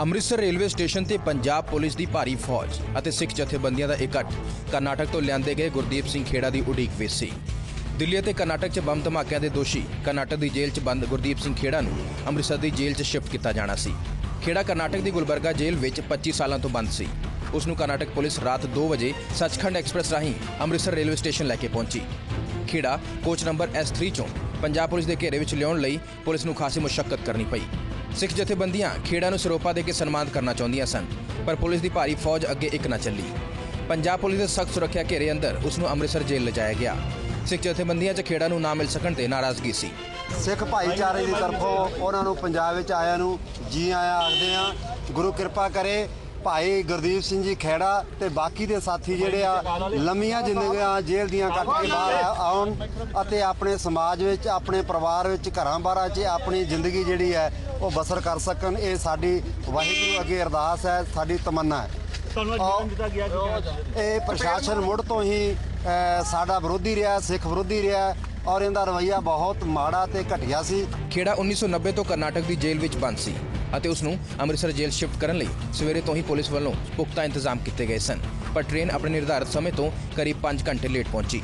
Amritsar railway station ਤੇ Punjab police ਦੀ ਭਾਰੀ ਫੌਜ ਅਤੇ ਸਿੱਖ ਜਥੇਬੰਦੀਆਂ ਦਾ ਇਕੱਠ ਕਰਨਾਟਕ ਤੋਂ ਲਿਆਂਦੇ ਗਏ ਗੁਰਦੀਪ ਸਿੰਘ ਖੇੜਾ ਦੀ ਉਡੀਕ ਵਿੱਚ ਸੀ। ਦਿੱਲੀ ਅਤੇ ਕਰਨਾਟਕ 'ਚ ਬੰਬ ਧਮਾਕਿਆਂ ਦੇ ਦੋਸ਼ੀ ਕਰਨਾਟਕ ਦੀ ਜੇਲ੍ਹ 'ਚ ਬੰਦ ਗੁਰਦੀਪ ਸਿੰਘ ਖੇੜਾ ਨੂੰ ਅੰਮ੍ਰਿਤਸਰ ਦੀ ਜੇਲ੍ਹ 'ਚ ਸ਼ਿਫਟ ਕੀਤਾ ਜਾਣਾ ਸੀ। ਖੇੜਾ ਕਰਨਾਟਕ ਦੀ ਗੁਲਬਰਗਾ ਜੇਲ੍ਹ ਵਿੱਚ 25 ਸਾਲਾਂ ਤੋਂ ਬੰਦ ਸੀ। ਉਸ ਨੂੰ ਕਰਨਾਟਕ ਪੁਲਿਸ ਰਾਤ 2 ਵਜੇ ਸੱਚਖੰਡ ਐਕਸਪ੍ਰੈਸ ਰਾਹੀਂ ਅੰਮ੍ਰਿਤਸਰ ਰੇਲਵੇ ਸਟੇਸ਼ਨ ਲੈ ਕੇ ਪਹੁੰਚੀ। ਖੇੜਾ ਕੋਚ ਨੰਬਰ S3 ਚੋਂ ਪੰਜਾਬ ਪੁਲਿਸ ਦੇ ਘੇਰੇ ਵਿੱਚ ਲਿਆਉਣ ਲਈ ਪੁਲਿਸ ਨੂੰ ਖਾਸੀ ਮੁਸ਼ਕਲ ਕਰਨੀ ਪਈ। ਸਿੱਖ ਜਥੇਬੰਦੀਆਂ ਖੇੜਾ ਨੂੰ ਸਰੋਪਾ ਦੇ ਕੇ ਸਨਮਾਨਿਤ ਕਰਨਾ ਚਾਹੁੰਦੀਆਂ ਸਨ, ਪਰ ਪੁਲਿਸ ਦੀ ਭਾਰੀ ਫੌਜ ਅੱਗੇ ਇੱਕ ਨਾ ਚੱਲੀ। ਪੰਜਾਬ ਪੁਲਿਸ ਦੇ ਸਖਤ ਸੁਰੱਖਿਆ ਘੇਰੇ ਅੰਦਰ ਉਸ ਨੂੰ ਅੰਮ੍ਰਿਤਸਰ ਜੇਲ੍ਹ ਲਿਜਾਇਆ ਗਿਆ। ਸਿੱਖ ਜਥੇਬੰਦੀਆਂ 'ਚ ਖੇੜਾ ਨੂੰ ਨਾ ਮਿਲ ਸਕਣ ਤੇ ਨਾਰਾਜ਼ਗੀ ਸੀ। ਸਿੱਖ ਭਾਈਚਾਰੇ ਦੀ ਤਰਫੋਂ ਉਹਨਾਂ ਨੂੰ ਪੰਜਾਬ ਵਿੱਚ ਆਇਆਂ ਨੂੰ ਜੀ ਆਇਆਂ ਆਖਦੇ ਆ ਗੁਰੂ ਕਿਰਪਾ ਕਰੇ ਭਾਈ ਗੁਰਦੀਪ ਸਿੰਘ ਜੀ ਖੈੜਾ ਤੇ ਬਾਕੀ ਦੇ ਸਾਥੀ ਜਿਹੜੇ ਆ, ਲੰਮੀਆਂ ਜ਼ਿੰਦਗੀਆਂ ਜੇਲ੍ਹ ਦੀਆਂ ਕੱਟ ਕੇ ਬਾਹਰ ਆਉਣ ਅਤੇ ਆਪਣੇ ਸਮਾਜ ਵਿੱਚ, ਆਪਣੇ ਪਰਿਵਾਰ ਵਿੱਚ ਘਰਾਂ ਬਾਰਾਂ 'ਚ ਆਪਣੀ ਜ਼ਿੰਦਗੀ ਜਿਹੜੀ ਹੈ, ਉਹ ਬਸਰ ਕਰ ਸਕਣ। ਇਹ ਸਾਡੀ ਵਾਹਿਗੁਰੂ ਅੱਗੇ ਅਰਦਾਸ ਹੈ, ਸਾਡੀ ਤਮੰਨਾ ਹੈ। ਤੁਹਾਨੂੰ ਅੱਜ ਜਨਮ ਦਿੱਤਾ ਗਿਆ ਜੀ ਇਹ ਪ੍ਰਸ਼ਾਸਨ ਮੁੜ ਤੋਂ ਹੀ ਸਾਡਾ ਵਿਰੋਧੀ ਰਿਹਾ ਸਿੱਖ ਵਿਰੋਧੀ ਰਿਹਾ ਔਰ ਇਹਦਾ ਰਵੱਈਆ ਬਹੁਤ ਮਾੜਾ ਤੇ ਘਟੀਆ ਸੀ। ਖੇੜਾ 1990 ਤੋਂ ਕਰਨਾਟਕ ਦੀ ਜੇਲ੍ਹ ਵਿੱਚ ਬੰਦ ਸੀ ਅਤੇ ਉਸ ਨੂੰ ਅੰਮ੍ਰਿਤਸਰ ਜੇਲ੍ਹ ਸ਼ਿਫਟ ਕਰਨ ਲਈ ਸਵੇਰੇ ਤੋਂ ਹੀ ਪੁਲਿਸ ਵੱਲੋਂ ਪੁਖਤਾ ਇੰਤਜ਼ਾਮ ਕੀਤੇ ਗਏ ਸਨ। ਪਰ ਟ੍ਰੇਨ ਆਪਣੇ ਨਿਰਧਾਰਤ ਸਮੇਂ ਤੋਂ ਕਰੀਬ 5 ਘੰਟੇ ਲੇਟ ਪਹੁੰਚੀ।